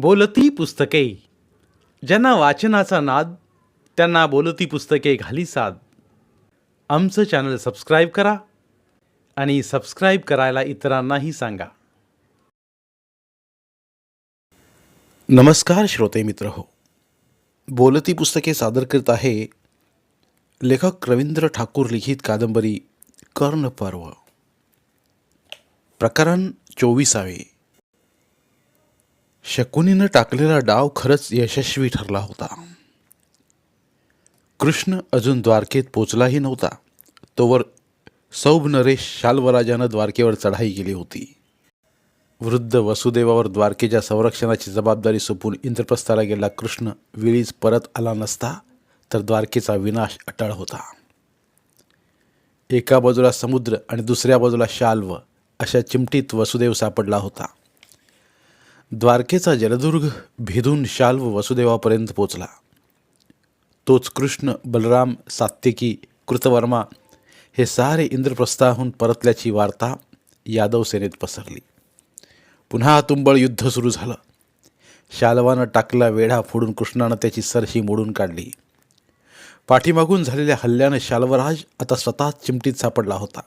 बोलती पुस्तके. ज्यांना वाचनाचा नाद त्यांना बोलती पुस्तके घाली साद. आमचं चॅनल सबस्क्राईब करा आणि सबस्क्राईब करायला इतरांनाही सांगा. नमस्कार श्रोते मित्र हो. बोलती पुस्तके सादर करत आहे लेखक रवींद्र ठाकूर लिखित कादंबरी कर्ण पर्व प्रकरण चोवीसावे. शकुनीनं टाकलेला डाव खरंच यशस्वी ठरला होता. कृष्ण अजून द्वारकेत पोचलाही नव्हता. तोवर सौभ नरेश शाल्वराजानं द्वारकेवर चढाई केली होती. वृद्ध वसुदेवावर द्वारकेच्या संरक्षणाची जबाबदारी सोपून इंद्रप्रस्थाला गेला कृष्ण वेळीच परत आला नसता तर द्वारकेचा विनाश अटळ होता. एका बाजूला समुद्र आणि दुसऱ्या बाजूला शाल्व अशा चिमटीत वसुदेव सापडला होता. द्वारकेचा जलदुर्ग भेदून शाल्व वसुदेवापर्यंत पोचला. तोच कृष्ण बलराम सात्यकी कृतवर्मा हे सारे इंद्रप्रस्थाहून परतल्याची वार्ता यादव सेनेत पसरली. पुन्हा तुंबळ युद्ध सुरू झालं. शालवानं टाकला वेढा फोडून कृष्णानं त्याची सरशी मोडून काढली. पाठीमागून झालेल्या हल्ल्यानं शाल्वराज आता स्वतः चिमटीत सापडला होता.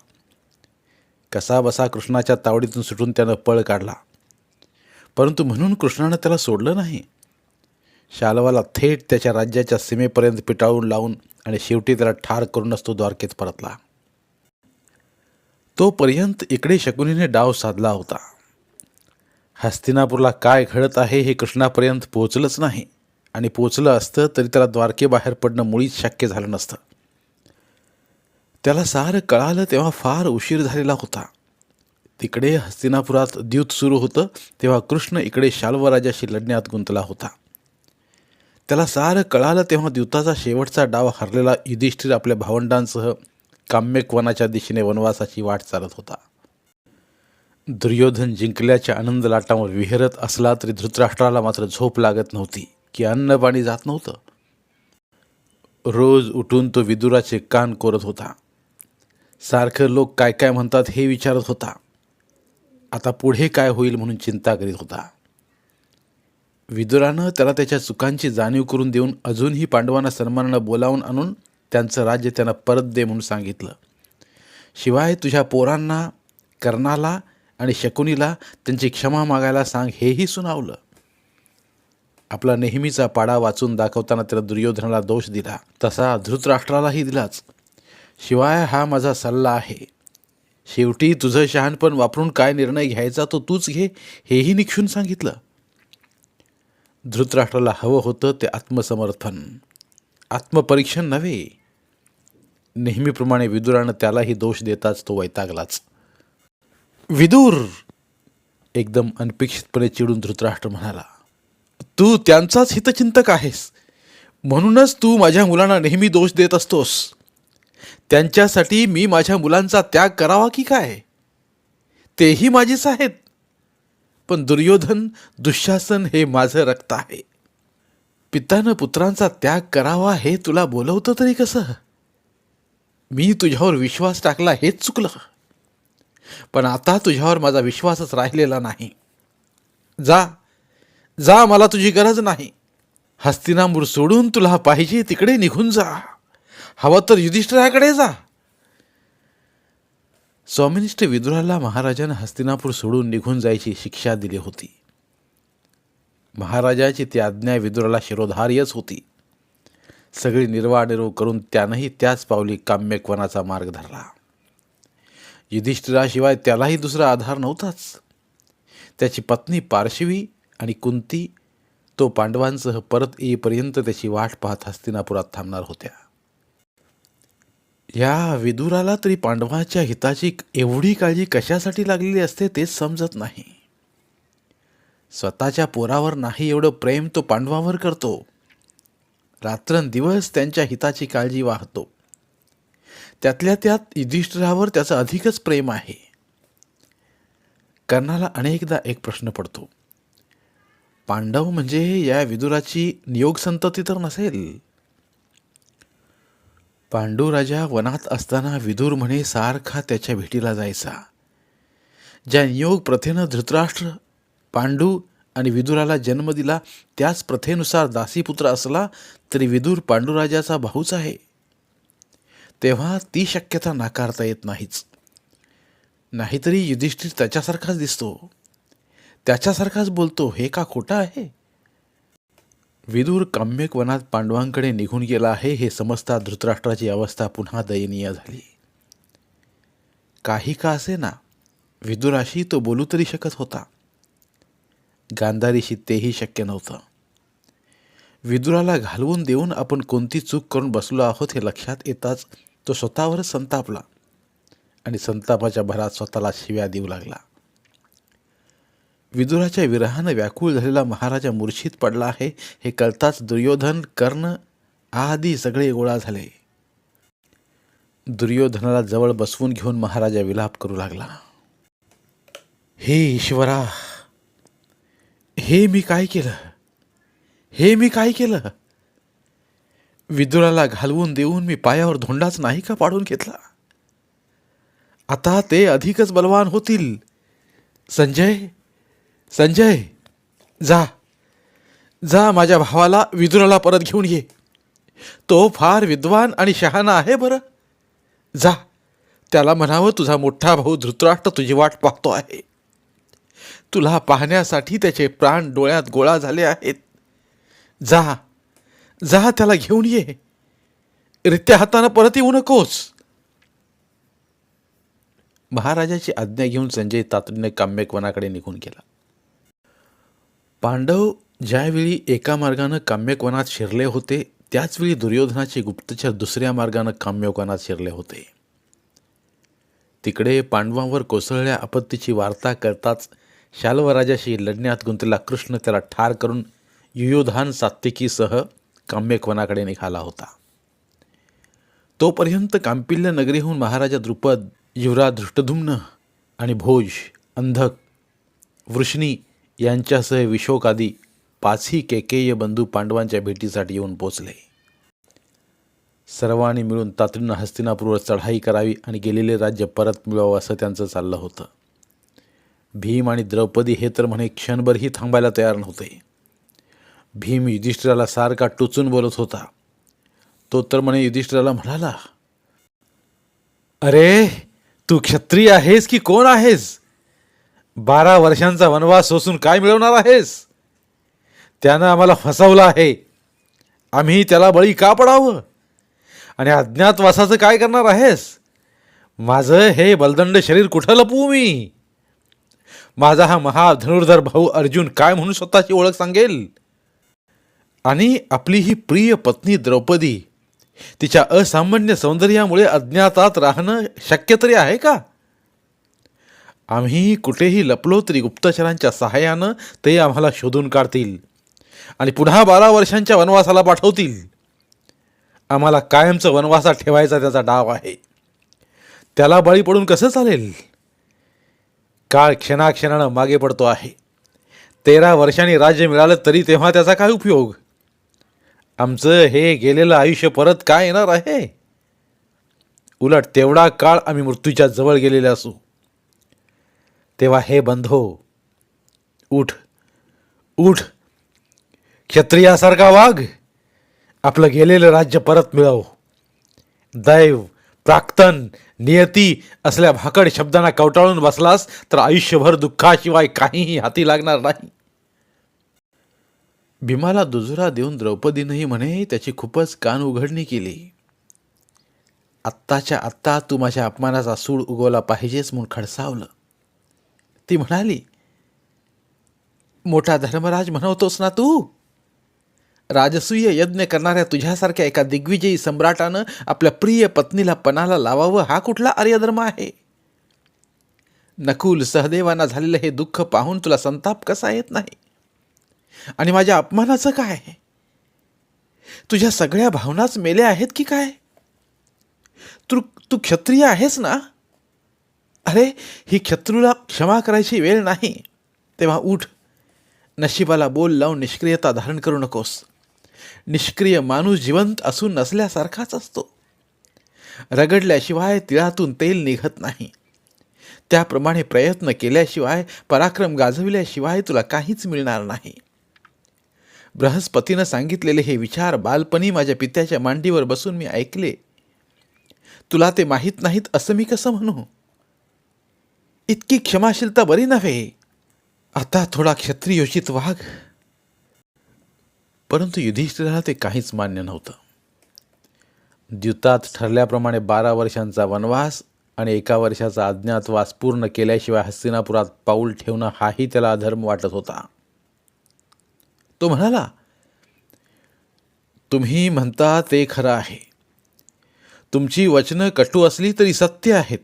कसा बसा कृष्णाच्या तावडीतून सुटून त्यानं पळ काढला. परंतु म्हणून कृष्णानं त्याला सोडलं नाही. शालवाला थेट त्याच्या राज्याच्या सीमेपर्यंत पिटाळून लावून आणि शेवटी त्याला ठार करूनच तो द्वारकेत परतला. तोपर्यंत इकडे शकुनीने डाव साधला होता. हस्तिनापूरला काय घडत आहे हे कृष्णापर्यंत पोचलंच नाही. आणि पोचलं असतं तरी त्याला द्वारकेबाहेर पडणं मुळीच शक्य झालं नसतं. त्याला सारं कळालं तेव्हा फार उशीर झालेला होता. तिकडे हस्तिनापुरात द्यूत सुरू होतं तेव्हा कृष्ण इकडे शाल्वराजाशी लढण्यात गुंतला होता. त्याला सारं कळालं तेव्हा द्यूताचा शेवटचा डाव हरलेला युधिष्ठिर आपल्या भावंडांसह काम्यक वनाच्या दिशेने वनवासाची वाट चालत होता. दुर्योधन जिंकल्याच्या आनंद लाटांवर विहरत असला तरी धृतराष्ट्राला मात्र झोप लागत नव्हती की अन्न पाणी जात नव्हतं. रोज उठून तो विदुराचे कान कोरत होता. सारखं लोक काय काय म्हणतात हे विचारत होता. आता पुढे काय होईल म्हणून चिंता करीत होता. विदुरानं त्याला त्याच्या चुकांची जाणीव करून देऊन अजूनही पांडवांना सन्मानानं बोलावून आणून त्यांचं राज्य त्यांना परत दे म्हणून सांगितलं. शिवाय तुझ्या पोरांना कर्णाला आणि शकुनीला त्यांची क्षमा मागायला सांग हेही सुनावलं. आपला नेहमीचा पाडा वाचून दाखवताना त्याला दुर्योधनाला दोष दिला. तसा धृतराष्ट्रालाही दिलाच. शिवाय हा माझा सल्ला आहे. शेवटी तुझं शहाणपण वापरून काय निर्णय घ्यायचा तो तूच घे हेही निक्षून सांगितलं. धृतराष्ट्राला हवं होतं ते आत्मसमर्थन. आत्मपरीक्षण नव्हे. नेहमीप्रमाणे विदुरानं त्यालाही दोष देताच तो वैतागलाच. विदूर! एकदम अनपेक्षितपणे चिडून धृतराष्ट्र म्हणाला तू त्यांचाच हितचिंतक आहेस. म्हणूनच तू माझ्या मुलांना नेहमी दोष देत असतोस. त्यांच्यासाठी मी माझ्या मुलांचा त्याग करावा की काय? तेही माझेच आहेत. पण दुर्योधन दुःशासन हे माझं रक्त आहे. पित्यानं पुत्रांचा त्याग करावा हे तुला बोलवतं तरी कसं? मी तुझ्यावर विश्वास टाकला हेच चुकलं. पण आता तुझ्यावर माझा विश्वासच राहिलेला नाही. जा जा मला तुझी गरज नाही. हस्तिनामूर सोडून तुला पाहिजे तिकडे निघून जा. हवं तर युधिष्ठिराकडे जा. स्वामिनिष्ठ विदुराला महाराजानं हस्तिनापूर सोडून निघून जायची शिक्षा दिली होती. महाराजाची ती आज्ञा विदुराला शिरोधार्यच होती. सगळी निर्वानिर्व करून त्यानंही त्याच पावली काम्यकवनाचा मार्ग धरला. युधिष्ठिराशिवाय त्यालाही दुसरा आधार नव्हताच. त्याची पत्नी पार्श्वी आणि कुंती तो पांडवांसह परत येईपर्यंत त्याची वाट पाहत हस्तिनापुरात थांबणार होत्या. या विदुराला तरी पांडवाच्या हिताची एवढी काळजी कशासाठी लागलेली असते तेच समजत नाही. स्वतःच्या पोरावर नाही एवढं प्रेम तो पांडवावर करतो. रात्रंदिवस त्यांच्या हिताची काळजी वाहतो. त्यातल्या त्यात युधिष्ठिरावर त्याचं अधिकच प्रेम आहे. कर्णाला अनेकदा एक प्रश्न पडतो. पांडव म्हणजे या विदुराची नियोग संतती तर नसेल. पांडूराजा वनात असताना विदुर म्हणे सारखा त्याच्या भेटीला जायचा. ज्या नियोग प्रथेनं धृतराष्ट्र पांडू आणि विदुराला जन्म दिला त्याच प्रथेनुसार दासीपुत्र असला तरी विदूर पांडुराजाचा भाऊच आहे. तेव्हा ती शक्यता नाकारता येत नाहीच. नाहीतरी युधिष्ठिर त्याच्यासारखाच दिसतो. त्याच्यासारखाच बोलतो हे का खोटं आहे? विदूर काम्यक वनात पांडवांकडे निघून गेला आहे हे समजता धृतराष्ट्राची अवस्था पुन्हा दयनीय झाली. काही का असे ना विदुराशी तो बोलू तरी शकत होता. गांधारीशी तेही शक्य नव्हतं. विदुराला घालवून देऊन आपण कोणती चूक करून बसलो आहोत हे लक्षात येताच तो स्वतःवरच संतापला आणि संतापाच्या भरात स्वतःला शिव्या देऊ लागला. विदुराच्या विरहानं व्याकुळ झालेला महाराजा मूर्छित पडला आहे. हे कळताच दुर्योधन कर्ण आधी सगळे गोळा झाले. दुर्योधनाला जवळ बसवून घेऊन महाराजा विलाप करू लागला. हे ईश्वरा हे मी काय केलं? हे मी काय केलं? विदुराला घालवून देऊन मी पायावर धोंडाच नाही का पाडून घेतला? आता ते अधिकच बलवान होतील. संजय संजय जा. जा माझ्या भावाला विदुराला परत घेऊन ये. तो फार विद्वान आणि शहाणा आहे बरं. जा. त्याला म्हणावं तुझा मोठा भाऊ धृतराष्ट्र तुझी वाट पाहतो आहे. तुला पाहण्यासाठी त्याचे प्राण डोळ्यात गोळा झाले आहेत. जा. जा त्याला घेऊन ये. रित्या हातानं परत येऊ नकोस. महाराजाची आज्ञा घेऊन संजय तातडीने काम्यकवनाकडे निघून गेला. पांडव ज्यावेळी एका मार्गानं काम्यकवनात शिरले होते त्याचवेळी दुर्योधनाचे गुप्तचर दुसऱ्या मार्गानं काम्यकोनात शिरले होते. तिकडे पांडवांवर कोसळल्या आपत्तीची वार्ता करताच शाल्वराजाशी लढण्यात गुंतलेला कृष्ण त्याला ठार करून युयोधान सात्विकीसह काम्यकवनाकडे निघाला होता. तोपर्यंत कांपिल्य नगरीहून महाराजा द्रुपद युवराज धृष्टधुम्न आणि भोज अंधक वृष्णी यांच्यासह विशोकादी पाचही केकेय बंधू पांडवांच्या भेटीसाठी येऊन पोचले. सर्वांनी मिळून तातडीनं हस्तिनापूरवर चढाई करावी आणि गेलेले राज्य परत मिळवावं असं त्यांचं चाललं होतं. भीम आणि द्रौपदी हे तर म्हणे क्षणभरही थांबायला तयार नव्हते. भीम युधिष्ठिराला सारखा टोचून बोलत होता. तो तर म्हणे युधिष्ठिराला म्हणाला अरे तू क्षत्रिय आहेस की कोण आहेस? बारा वर्षांचा वनवास सोसून काय मिळवणार आहेस? त्यानं आम्हाला फसवलं आहे. आम्ही त्याला बळी का पडावं? आणि अज्ञातवासाचं काय करणार आहेस? माझं हे बलदंड शरीर कुठं लपवू मी? माझा हा महाधनुर्धर भाऊ अर्जुन काय म्हणून स्वतःची ओळख सांगेल? आणि आपली ही प्रिय पत्नी द्रौपदी तिच्या असामान्य सौंदर्यामुळे अज्ञातात राहणं शक्य तरी आहे का? आम्ही कुठेही लपलो तरी गुप्तचरांच्या सहाय्यानं ते आम्हाला शोधून काढतील आणि पुन्हा बारा वर्षांच्या वनवासाला पाठवतील. आम्हाला कायमचं वनवासात ठेवायचा त्याचा डाव आहे. त्याला बळी पडून कसं चालेल? काळ क्षणाक्षणानं मागे पडतो आहे. तेरा वर्षांनी राज्य मिळालं तरी तेव्हा त्याचा काय उपयोग? आमचं हे गेलेलं आयुष्य परत काय येणार आहे? उलट तेवढा काळ आम्ही मृत्यूच्या जवळ गेलेले असू. तेव्हा हे बंधो उठ उठ. क्षत्रियासारखा वाघ आपलं गेलेलं राज्य परत मिळव. दैव प्राक्तन नियती असल्या भाकड शब्दांना कवटाळून बसलास तर आयुष्यभर दुःखाशिवाय काहीही हाती लागणार नाही. भीमाला दुजरा देऊन द्रौपदीनंही म्हणे त्याची खूपच कान उघडणी केली. आत्ताच्या आत्ता तू माझ्या अपमानाचा सूड उगवला पाहिजेच म्हणून खडसावलं. ती म्हणाली मोठा धर्मराज म्हणवतोस ना तू? राजसूय यज्ञ करणाऱ्या तुझ्यासारख्या एका दिग्विजयी सम्राटानं आपल्या प्रिय पत्नीला पणाला लावावं हा कुठला आर्यधर्म आहे? नकुल सहदेवांना झालेलं हे दुःख पाहून तुला संताप कसा येत नाही? आणि माझ्या अपमानाचं काय तुझ्या सगळ्या भावनाच मेल्या आहेत की काय? तू तू क्षत्रिय आहेस ना? अरे ही शत्रूला क्षमा करायची वेळ नाही. तेव्हा उठ. नशिबाला बोल लावून निष्क्रियता धारण करू नकोस. निष्क्रिय माणूस जिवंत असून नसल्यासारखाच असतो. रगडल्याशिवाय तिळातून तेल निघत नाही. त्याप्रमाणे प्रयत्न केल्याशिवाय पराक्रम गाजविल्याशिवाय तुला काहीच मिळणार नाही. बृहस्पतीनं सांगितलेले हे विचार बालपणी माझ्या पित्याच्या मांडीवर बसून मी ऐकले. तुला ते माहीत नाहीत असं मी कसं म्हणू? इतकी क्षमाशीलता बरी नव्हे. आता थोडा क्षत्रियोचित वाघ. परंतु युधिष्ठिराला ते काहीच मान्य नव्हतं. द्युतात ठरल्याप्रमाणे बारा वर्षांचा वनवास आणि एका वर्षाचा अज्ञातवास पूर्ण केल्याशिवाय हस्तिनापुरात पाऊल ठेवणं हाही त्याला अधर्म वाटत होता. तो म्हणाला तुम्ही म्हणता ते खरं आहे. तुमची वचनं कटू असली तरी सत्य आहेत.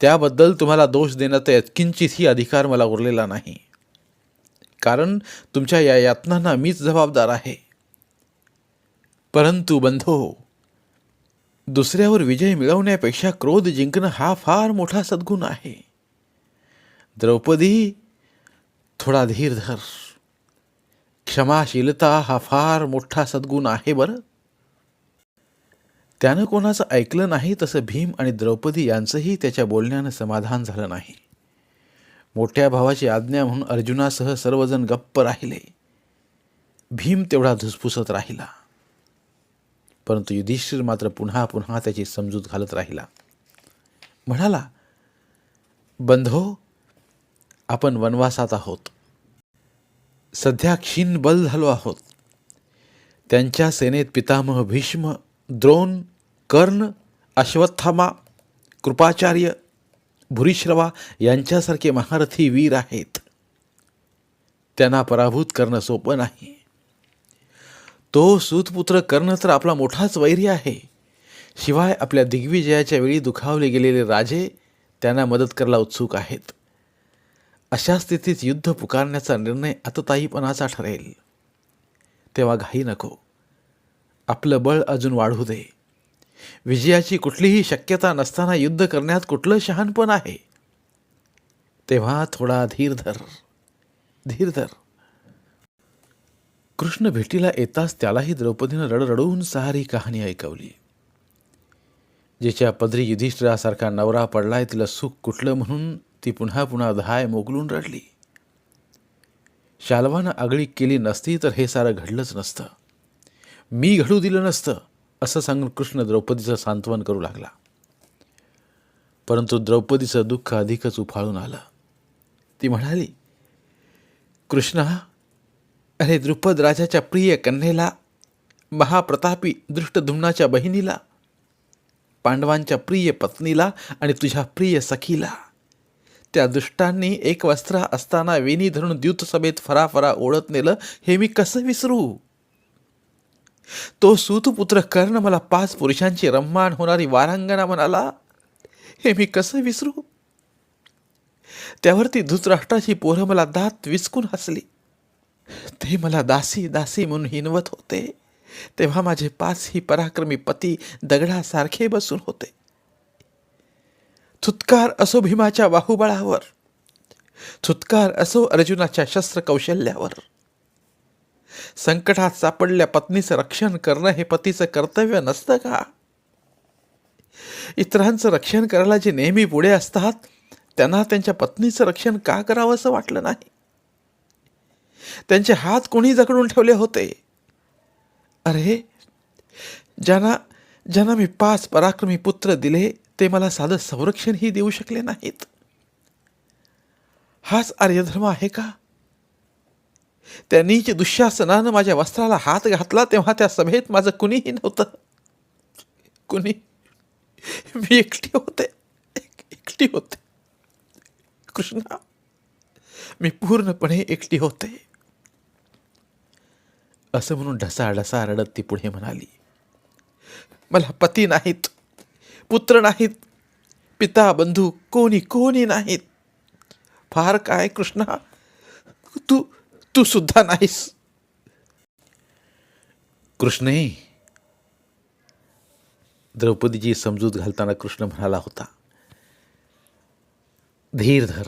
त्याबद्दल तुम्हाला दोष देण्याचा यत्किंचितही अधिकार मला उरलेला नाही. कारण तुमच्या या यातनांना मीच जबाबदार आहे. परंतु बंधो दुसऱ्यावर विजय मिळवण्यापेक्षा क्रोध जिंकणं हा फार मोठा सद्गुण आहे. द्रौपदी थोडा धीर धर. क्षमाशीलता हा फार मोठा सद्गुण आहे बरं. त्यानं कोणाचं ऐकलं नाही तसं भीम आणि द्रौपदी यांचंही त्याच्या बोलण्यानं समाधान झालं नाही. मोठ्या भावाची आज्ञा म्हणून अर्जुनासह सर्वजण गप्प राहिले. भीम तेवढा धुसफुसत राहिला. परंतु युधिष्ठिर मात्र पुन्हा पुन्हा त्याची समजूत घालत राहिला. म्हणाला बंधो आपण वनवासात आहोत. सध्या क्षीण बल झालो आहोत. त्यांच्या सेनेत पितामह भीष्म द्रोण कर्ण अश्वत्थामा कृपाचार्य भुरीश्रवा यांच्यासारखे महारथी वीर आहेत. त्यांना पराभूत करणं सोपं नाही. तो सूतपुत्र कर्ण तर आपला मोठाच वैरी आहे. शिवाय आपल्या दिग्विजयाच्या वेळी दुखावले गेलेले राजे त्यांना मदत करायला उत्सुक आहेत. अशा स्थितीत युद्ध पुकारण्याचा निर्णय आतताईपणाचा ठरेल. तेव्हा घाई नको. आपलं बळ अजून वाढू दे. विजयाची कुठलीही शक्यता नसताना युद्ध करण्यात कुठलं शहाणपण आहे? तेव्हा थोडा धीर धर धीर धर कृष्ण भेटीला येताच त्यालाही द्रौपदीनं रडरडून सारी कहाणी ऐकवली. जिच्या पदरी युधिष्ठिरासारखा नवरा पडलाय तिला सुख कुठलं म्हणून ती पुन्हा पुन्हा धाय मोगलून रडली. शालवानं आगळी केली नसती तर हे सारं घडलंच नसतं. मी घडू दिलं नसतं. असं सांगून कृष्ण द्रौपदीचं सांत्वन करू लागला. परंतु द्रौपदीचं दुःख अधिकच उफाळून आलं. ती म्हणाली कृष्णा अरे द्रुपद राजाच्या प्रिय कन्येला महाप्रतापी दृष्टधुम्नाच्या बहिणीला पांडवांच्या प्रिय पत्नीला आणि तुझ्या प्रिय सखीला त्या दुष्टांनी एक वस्त्र असताना वेणी धरून द्यूतसभेत फराफरा ओढत नेलं हे मी कसं विसरू? तो सूतपुत्र कर्ण मला पाच पुरुषांची रम्मान होणारी वारांगणा म्हणाला हे मी कसं विसरू? त्यावरती धृतराष्ट्राची पोरं मला दात विचकून हसली. ते मला दासी दासी म्हणून हिनवत होते. तेव्हा माझे पाच ही पराक्रमी पती दगडासारखे बसून होते. थुत्कार असो भीमाच्या बाहुबळावर. थुत्कार असो अर्जुनाच्या शस्त्रकौशल्यावर. संकटात सापडल्या पत्नीचं रक्षण करणं हे पतीचं कर्तव्य नसतं का? इतरांचं रक्षण करायला जे नेहमी पुढे असतात त्यांना त्यांच्या पत्नीचं रक्षण का करावं असं वाटलं नाही? त्यांचे हात कोणी जकडून ठेवले होते? अरे ज्यांना ज्यांना मी पाच पराक्रमी पुत्र दिले ते मला साधं संरक्षणही देऊ शकले नाहीत. हाच आर्यधर्म आहे का? त्यांनी जे दुःशासनानं माझ्या वस्त्राला हात घातला तेव्हा त्या सभेत माझं कुणीही नव्हतं. कुणी? मी एकटी होते. एकटी होते. कृष्णा मी पूर्णपणे एकटी होते. असं म्हणून ढसा ढसा रडत ती पुढे म्हणाली मला पती नाहीत पुत्र नाहीत पिता बंधू कोणी कोणी नाहीत. फार काय कृष्णा? तू तू सुद्धा नाहीस. कृष्णे द्रौपदीची समजूत घालताना कृष्ण म्हणाला होता धीर धर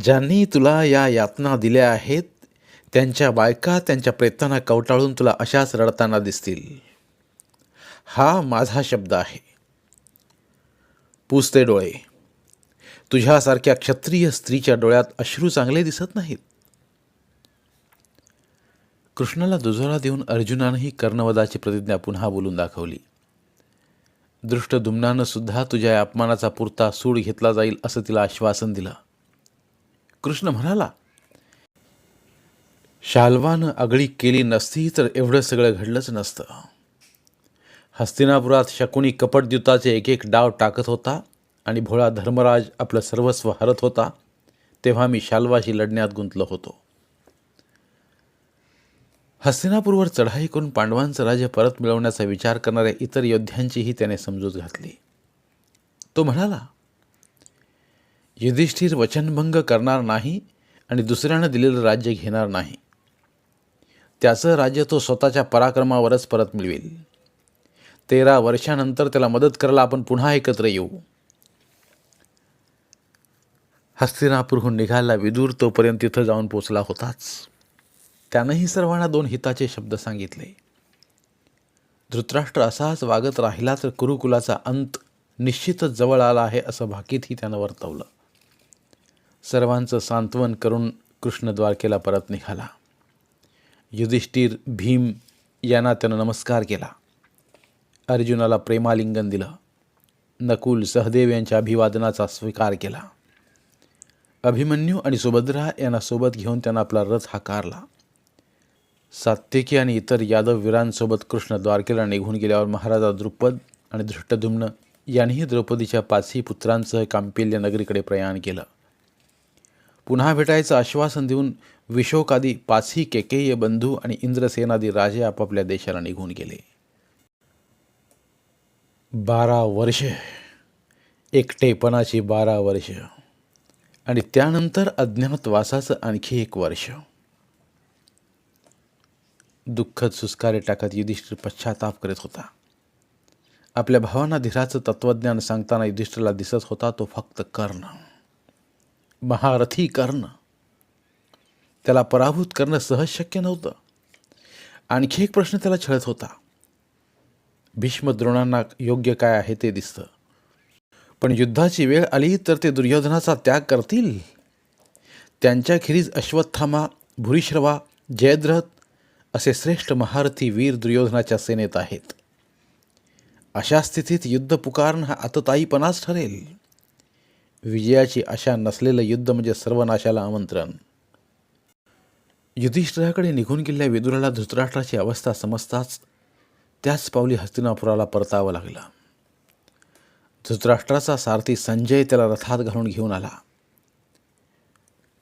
ज्यांनी तुला या यातना दिल्या आहेत त्यांच्या बायका त्यांच्या प्रेतांना कवटाळून तुला अशाच रडताना दिसतील. हा माझा शब्द आहे. पुसते डोळे. तुझ्यासारख्या क्षत्रिय स्त्रीच्या डोळ्यात अश्रू चांगले दिसत नाहीत. कृष्णाला दुजोरा देऊन अर्जुनानंही कर्णवदाची प्रतिज्ञा पुन्हा बोलून दाखवली. दृष्टदुम्नानं सुद्धा तुझ्या या अपमानाचा पुरता सूड घेतला जाईल असं तिला आश्वासन दिलं. कृष्ण म्हणाला शाल्वानं आगळी केली नसती तर एवढं सगळं घडलंच नसतं. हस्तिनापुरात शकुनी कपटद्युताचे एक एक डाव टाकत होता. आणि भोळा धर्मराज आपलं सर्वस्व हरत होता तेव्हा मी शाल्वाशी लढण्यात गुंतलो होतो. हस्तिनापूरवर चढाई करून पांडवांचं राज्य परत मिळवण्याचा विचार करणाऱ्या इतर योद्ध्यांचीही त्याने समजूत घातली. तो म्हणाला युधिष्ठिर वचनभंग करणार नाही आणि दुसऱ्यानं दिलेलं राज्य घेणार नाही. त्याचं राज्य तो स्वतःच्या पराक्रमावरच परत मिळवेल. तेरा वर्षानंतर त्याला मदत करायला आपण पुन्हा एकत्र येऊ. हस्तिनापूरहून निघायला विदूर तोपर्यंत तिथं जाऊन पोचला होताच. त्यानंही सर्वांना दोन हिताचे शब्द सांगितले. धृतराष्ट्र असाच वागत राहिला तर कुरुकुलाचा अंत निश्चितच जवळ आला आहे असं भाकीतही त्यानं वर्तवलं. सर्वांचं सांत्वन करून कृष्ण द्वारकेला परत निघाला. युधिष्ठिर भीम यांना त्यानं नमस्कार केला. अर्जुनाला प्रेमालिंगन दिलं. नकुल सहदेव यांच्या अभिवादनाचा स्वीकार केला. अभिमन्यू आणि सुभद्रा यांना सोबत घेऊन त्यांना आपला रथ हाकारला. सात्यकी आणि इतर यादव वीरांसोबत कृष्ण द्वारकेला निघून गेल्यावर महाराजा द्रुपद आणि धृष्टधुम्न यांनीही द्रौपदीच्या पाचही पुत्रांसह कांपिल्य नगरीकडे प्रयाण केलं. पुन्हा भेटायचं आश्वासन देऊन विशोकादी पाचही केकेय बंधू आणि इंद्रसेनादी राजे आपापल्या देशाला निघून गेले. बारा वर्ष एकटेपणाची बारा वर्ष. आणि त्यानंतर अज्ञातवासाचं आणखी एक वर्ष. दुःखद सुस्कारे टाकत युधिष्ठिर पश्चाताप करीत होता. आपल्या भावांना धीराचं तत्त्वज्ञान सांगताना युधिष्ठिरला दिसत होता तो फक्त कर्ण. महारथी कर्ण. त्याला पराभूत करणं सहज शक्य नव्हतं. आणखी एक प्रश्न त्याला छळत होता. भीष्म द्रोणांना योग्य काय आहे ते दिसतं. पण युद्धाची वेळ आली तर ते दुर्योधनाचा त्याग करतील. त्यांच्याखेरीज अश्वत्थामा भूरिश्रवा जयद्रथ असे श्रेष्ठ महारथी वीर दुर्योधनाच्या सेनेत आहेत. अशा स्थितीत युद्ध पुकारण हा आतताईपणाच ठरेल. विजयाची आशा नसलेलं युद्ध म्हणजे सर्वनाशाला आमंत्रण. युधिष्ठिराकडे निघून गेलेल्या विदुराला धृतराष्ट्राची अवस्था समजताच त्याच पावली हस्तिनापुराला परतावं लागलं. धृतराष्ट्राचा सारथी संजय त्याला रथात घालून घेऊन आला.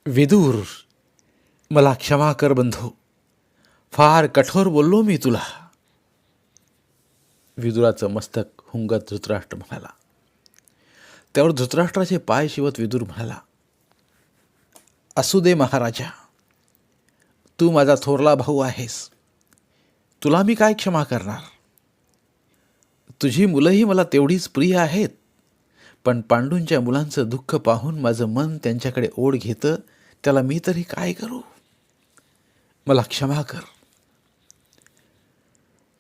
विदूर मला क्षमा कर बंधू. फार कठोर बोललो मी तुला. विदुराचं मस्तक हुंगत धृतराष्ट्र म्हणाला. त्यावर धृतराष्ट्राचे पाय शिवत विदूर म्हणाला असू दे महाराजा तू माझा थोरला भाऊ आहेस. तुला मी काय क्षमा करणार? तुझी मुलंही मला तेवढीच प्रिय आहेत. पण पांडूंच्या मुलांचं दुःख पाहून माझं मन त्यांच्याकडे ओढ घेतं त्याला मी तरी काय करू? मला क्षमा कर.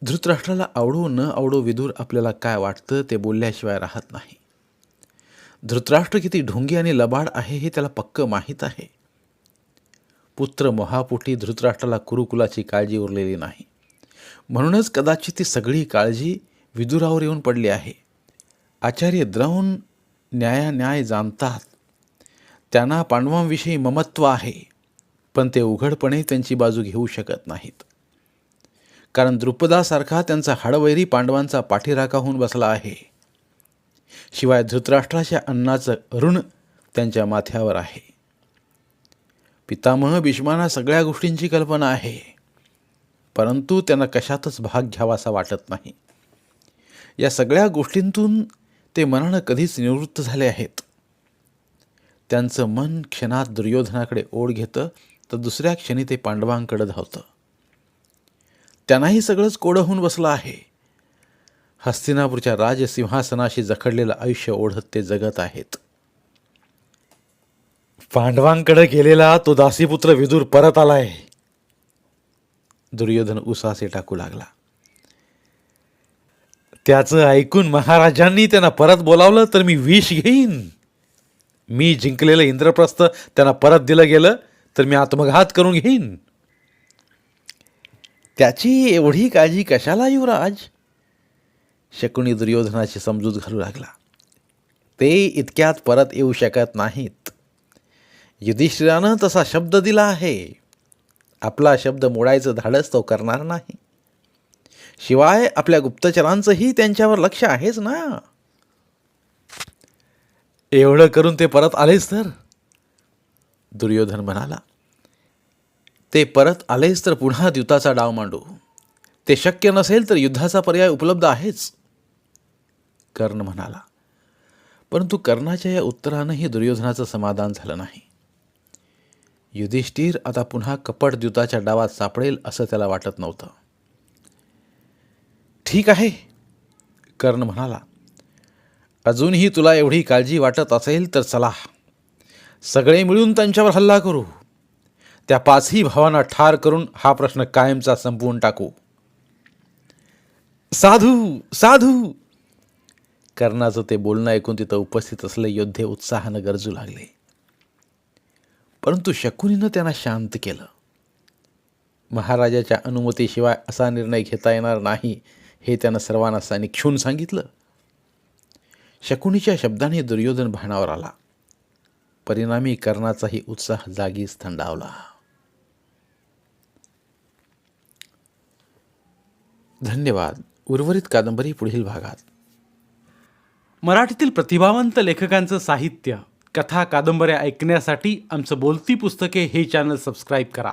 धृतराष्ट्राला आवडो न आवडो विदूर आपल्याला काय वाटतं ते बोलल्याशिवाय राहत नाही. धृतराष्ट्र किती ढोंगी आणि लबाड आहे हे त्याला पक्क माहीत आहे. पुत्र महापोटी धृतराष्ट्राला कुरुकुलाची काळजी उरलेली नाही. म्हणूनच कदाचित ती सगळी काळजी विदुरावर येऊन पडली आहे. आचार्य द्रोण न्यायान्याय जाणतात. त्यांना पांडवांविषयी ममत्व आहे पण ते उघडपणे त्यांची बाजू घेऊ शकत नाहीत. कारण द्रुपदासारखा त्यांचा हाडवैरी पांडवांचा पाठीराखा होऊन बसला आहे. शिवाय धृतराष्ट्राच्या अन्नाचं ऋण त्यांच्या माथ्यावर आहे. पितामह भीष्मांना सगळ्या गोष्टींची कल्पना आहे परंतु त्यांना कशातच भाग घ्यावासा वाटत नाही. या सगळ्या गोष्टींतून ते मनानं कधीच निवृत्त झाले आहेत. त्यांचं मन क्षणात दुर्योधनाकडे ओढ घेतं तर दुसऱ्या क्षणी ते पांडवांकडे धावतं. त्यांनाही सगळंच कोडं होऊन बसलं आहे. हस्तिनापूरच्या राजसिंहासनाशी जखडलेलं आयुष्य ओढत ते जगत आहेत. पांडवांकडे गेलेला तो दासीपुत्र विदूर परत आलाय. दुर्योधन उसासे टाकू लागला. त्याचं ऐकून महाराजांनी त्यांना परत बोलावलं तर मी विष घेईन. मी जिंकलेलं इंद्रप्रस्थ त्यांना परत दिलं गेलं तर मी आत्मघात करून घेईन. त्याची एवढी काळजी कशाला युवराज? शकुनी दुर्योधनाची समजूत घालू लागला. ते इतक्यात परत येऊ शकत नाहीत. युधिष्ठिरानं तसा शब्द दिला आहे. आपला शब्द मोडायचं धाडस तो करणार नाही. शिवाय आपल्या गुप्तचरांचंही त्यांच्यावर लक्ष आहेच ना. एवढं करून ते परत आलेच तर. दुर्योधन म्हणाला ते परत आलेच तर पुन्हा द्युताचा डाव मांडू. ते शक्य नसेल तर युद्धाचा पर्याय उपलब्ध आहेच. कर्ण म्हणाला परंतु कर्णाच्या या उत्तरानंही दुर्योधनाचं समाधान झालं नाही. युधिष्ठिर आता पुन्हा कपट द्युताच्या डावात सापडेल असं त्याला वाटत नव्हतं. ठीक आहे. कर्ण म्हणाला अजूनही तुला एवढी काळजी वाटत असेल तर चला. सगळे मिळून त्यांच्यावर हल्ला करू. त्या पाचही भावांना ठार करून हा प्रश्न कायमचा संपवून टाकू. साधू साधू. कर्णाचं ते बोलणं ऐकून तिथं उपस्थित असले योद्धे उत्साहानं गरजू लागले. परंतु शकुनीनं त्यांना शांत केलं. महाराजाच्या अनुमतीशिवाय असा निर्णय घेता येणार नाही. हे त्यानं सर्वांना सनिक्षून सांगितलं. शकुनीच्या शब्दाने दुर्योधन भानावर आला. परिणामी कर्णाचाही उत्साह जागीच थंडावला. धन्यवाद. उर्वरित कादंबरी पुढील भागात. मराठीतील प्रतिभावंत लेखकांचं साहित्य कथा कादंबऱ्या ऐकण्यासाठी आमचं बोलती पुस्तके हे चॅनल सबस्क्राईब करा.